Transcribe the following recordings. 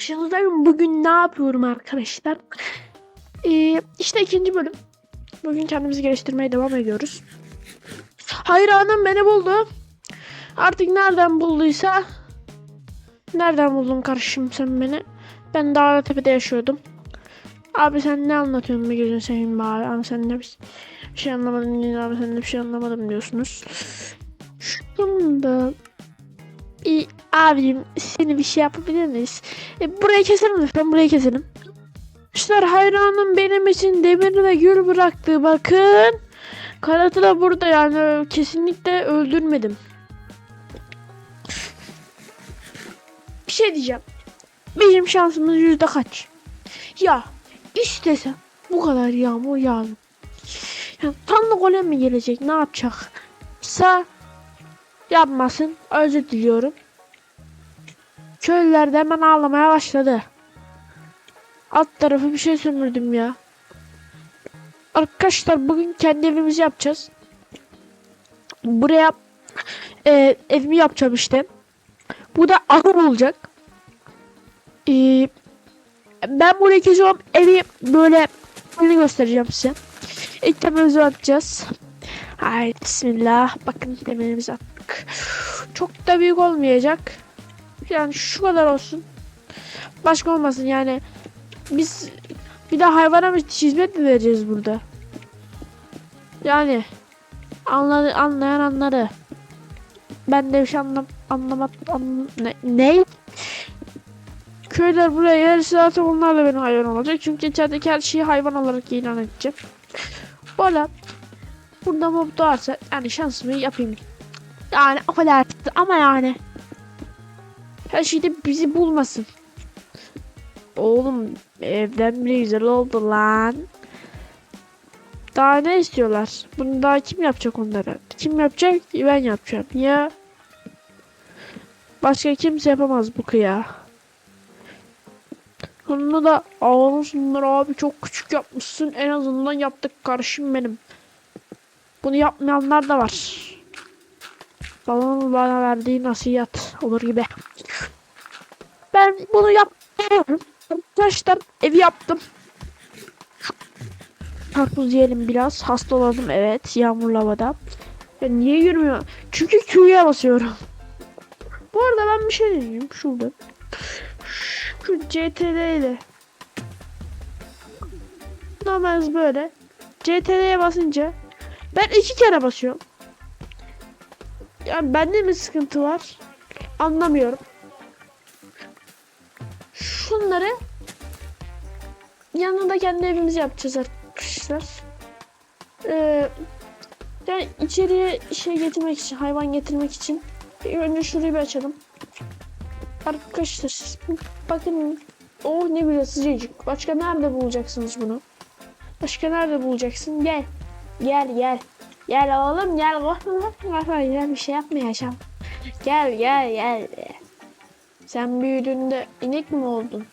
Karşınızdayım. Bugün ne yapıyorum arkadaşlar? Ee, işte ikinci bölüm. Bugün kendimizi geliştirmeye devam ediyoruz. Hayranım beni buldu. Artık nereden bulduysa Nereden buldun kardeşim sen beni? Ben Dağlıtepe'de yaşıyordum. Abi sen ne anlatıyorsun be gözünü seveyim be abi. Sen ne bir bir şey diyorsun. Abi sen de bir şey anlamadım diyorsunuz. Şunda İyi, abim seni bir şey yapabilir miyiz? E, burayı keselim lütfen burayı keselim. İşte hayranım benim için demir ve gül bıraktı bakın. Kanatı da burada yani kesinlikle öldürmedim. Bir şey diyeceğim. Bizim şansımız yüzde kaç? Ya istesem bu kadar yağmur yağdı. Ya, Tanrı golem mi gelecek ne yapacak? Sa yapmasın özür diliyorum. Köylüler de hemen ağlamaya başladı. Alt tarafı bir şey sömürdüm ya. Arkadaşlar bugün kendi evimizi yapacağız. Buraya e, evimi yapacağım işte. Bu da ahır olacak. E, ben buraya geziyorum. Evi böyle göstereceğim size. İlk temelimizi atacağız. Haydi bismillah. Bakın temelimizi attık. Çok da büyük olmayacak. Yani şu kadar olsun. Başka olmasın yani. Biz bir de hayvana mı hizmet mi vereceğiz burada? Yani anladı, anlayan anladı. Ben de bir şey anlam anlamat an, ne, ne? Köyler buraya gelirse zaten onlar da benim hayvan olacak. Çünkü içerideki her şeyi hayvan olarak ilan edeceğim. Böyle burada mob doğarsa yani şansımı yapayım. Yani kadar ama yani. Her şeyde bizi bulmasın. Oğlum evden bile güzel oldu lan. Daha ne istiyorlar? Bunu daha kim yapacak onları? Kim yapacak? Ben yapacağım. Ya. Başka kimse yapamaz bu kıya. Bunu da ağlamışsınlar abi çok küçük yapmışsın. En azından yaptık kardeşim benim. Bunu yapmayanlar da var. Babamın bana verdiği nasihat olur gibi. Ben bunu yapıyorum. Arkadaşlar evi yaptım. Karpuz yiyelim biraz. Hasta olalım evet. Yağmurlu havada. Ya niye yürümüyor? Çünkü Q'ya basıyorum. Bu arada ben bir şey diyeyim. Şurada. Şu CTRL ile. Normal böyle. CTRL'ye basınca ben iki kere basıyorum. Yani bende mi sıkıntı var? Anlamıyorum. Şunları yanında kendi evimizi yapacağız arkadaşlar. Ee, yani içeriye şey getirmek için, hayvan getirmek için bir önce şurayı bir açalım. Arkadaşlar bakın oh ne güzel sıcacık. Başka nerede bulacaksınız bunu? Başka nerede bulacaksın? Gel. Gel gel. Gel oğlum gel. Korkma. Gel bir şey yapmayacağım. Gel gel gel. Sen büyüdüğünde inek mi oldun?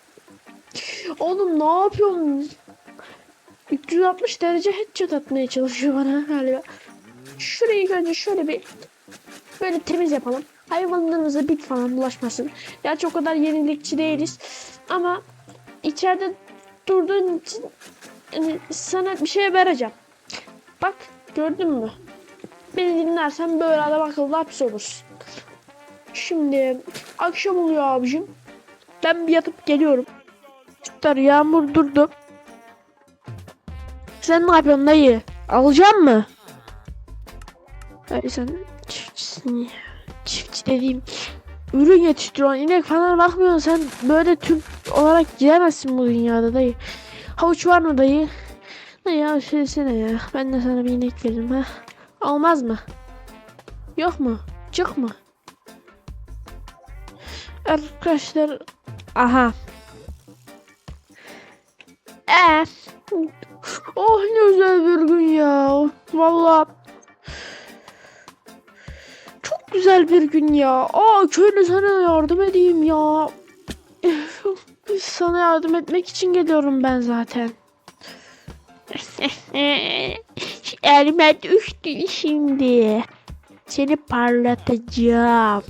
Oğlum ne yapıyorsun? 360 derece headshot atmaya çalışıyor bana galiba. Şurayı önce şöyle bir böyle temiz yapalım. Hayvanlarımıza bit falan bulaşmasın. Gerçi o kadar yenilikçi değiliz. Ama içeride durduğun için yani sana bir şey vereceğim. Bak gördün mü? Beni dinlersen böyle adam akıllı hapis olursun. Şimdi akşam oluyor abicim. Ben bir yatıp geliyorum. Çocuklar yağmur durdu. Sen ne yapıyorsun dayı? Alacak mı? Hayır sen çiftçisin. Çiftçi dediğim ürün yetiştiriyorsun. inek falan bakmıyorsun. Sen böyle Türk olarak giremezsin bu dünyada dayı. Havuç var mı dayı? Dayı ya söylesene ya. Ben de sana bir inek veririm ha. Olmaz mı? Yok mu? Çık mı? Arkadaşlar aha. Ee. Oh ne güzel bir gün ya. Vallahi çok güzel bir gün ya. Aa köylü sana yardım edeyim ya. Sana yardım etmek için geliyorum ben zaten. Elime düştü şimdi. Seni parlatacağım.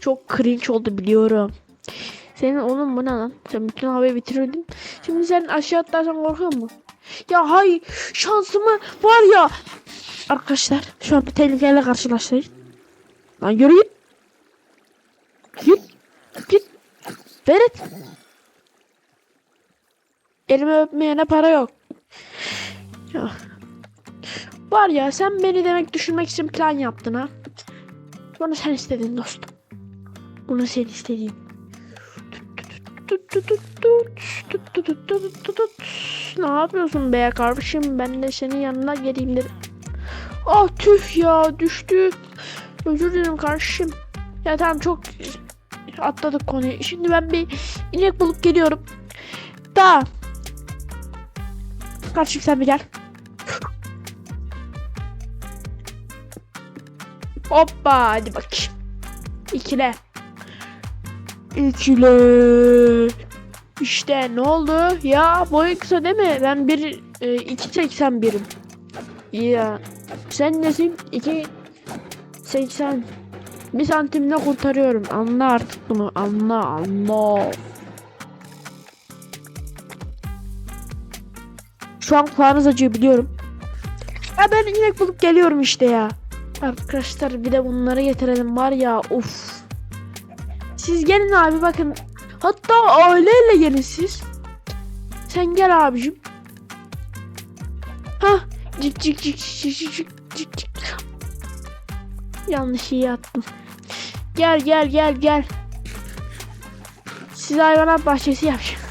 Çok cringe oldu biliyorum. Senin oğlum bu ne lan? Sen bütün havayı bitirdin. Şimdi sen aşağı atlarsan korkuyor musun? Ya hay şansımı var ya. Arkadaşlar şu an bir tehlikeyle karşılaştık. Lan yürü git. Git. Git. Berit. Elimi öpmeyene para yok. Ah. Var ya sen beni demek düşünmek için plan yaptın ha. Bunu sen istedin dostum. Bunu sen istedin. Ne yapıyorsun be kardeşim? Ben de senin yanına geleyim dedim. Ah tüh ya düştü. Özür dilerim kardeşim. Ya tamam çok atladık konuyu. Şimdi ben bir inek bulup geliyorum. Da. Kardeşim sen bir gel. Hoppa hadi bakayım. İkile. İkile. İşte ne oldu? Ya boyu kısa değil mi? Ben bir e, 2.81'im. Ya sen nesin? 2.80 bir santimle kurtarıyorum. Anla artık bunu. Anla anla. Şu an kulağınız acıyor biliyorum. Ya ben inek bulup geliyorum işte ya. Arkadaşlar bir de bunları getirelim var ya of. Siz gelin abi bakın. Hatta aileyle gelin siz. Sen gel abicim. Hah. Cik cik cik cik cik cik cik. Yanlış iyi attım. Gel gel gel gel. Size hayvanat bahçesi yapacağım.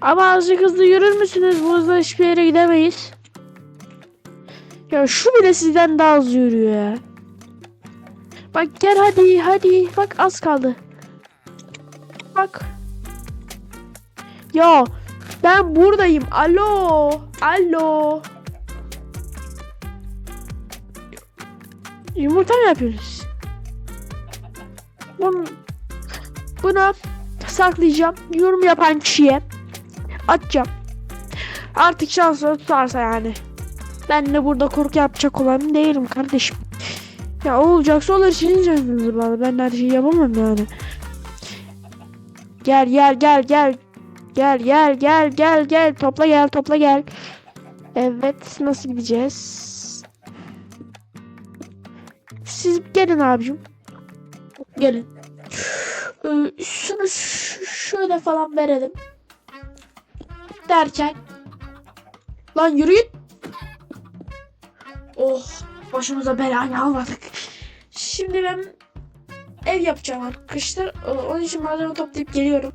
Ama azıcık hızlı yürür müsünüz? Bu hızla hiçbir yere gidemeyiz. Ya şu bile sizden daha hızlı yürüyor ya. Bak gel hadi hadi. Bak az kaldı. Bak. Ya ben buradayım. Alo. Alo. Yumurta mı yapıyorsunuz? Bunu, bunu saklayacağım. Yorum yapan kişiye atacağım. Artık şanslı tutarsa yani. Ben de burada korku yapacak olan değilim kardeşim. Ya olacaksa olur sizin canınızı bağlı. Ben her şeyi yapamam yani. Gel gel gel gel. Gel gel gel gel gel. Topla gel topla gel. Evet nasıl gideceğiz? Siz gelin abicim. Gelin. Ee, şunu şöyle falan verelim. Derken. Lan yürüyün. Oh başımıza belayı almadık. Şimdi ben ev yapacağım arkadaşlar. Ee, Onun için malzeme toplayıp geliyorum.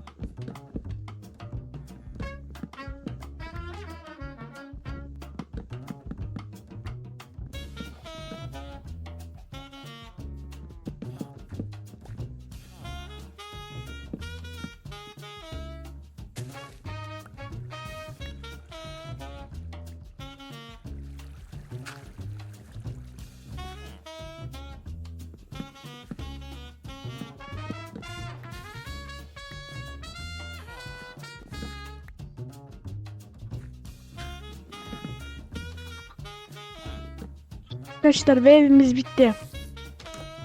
Arkadaşlar ve evimiz bitti.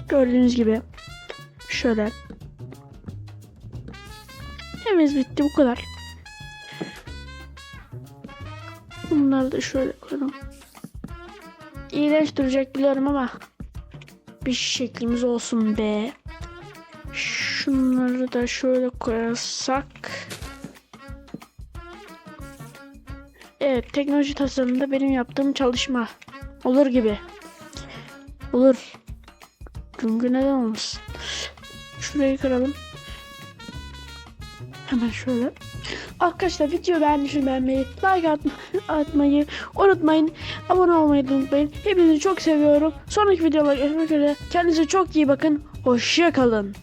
Gördüğünüz gibi. Şöyle. Evimiz bitti bu kadar. Bunları da şöyle koyalım. İğrenç duracak biliyorum ama bir şeklimiz olsun be. Şunları da şöyle koyarsak. Evet teknoloji tasarımında benim yaptığım çalışma olur gibi. Olur. Çünkü neden olmasın? Şurayı kıralım. Hemen şöyle. Arkadaşlar video beğendiyseniz beğenmeyi, like atma, atmayı unutmayın. Abone olmayı unutmayın. Hepinizi çok seviyorum. Sonraki videolarda görüşmek üzere. Kendinize çok iyi bakın. Hoşça kalın.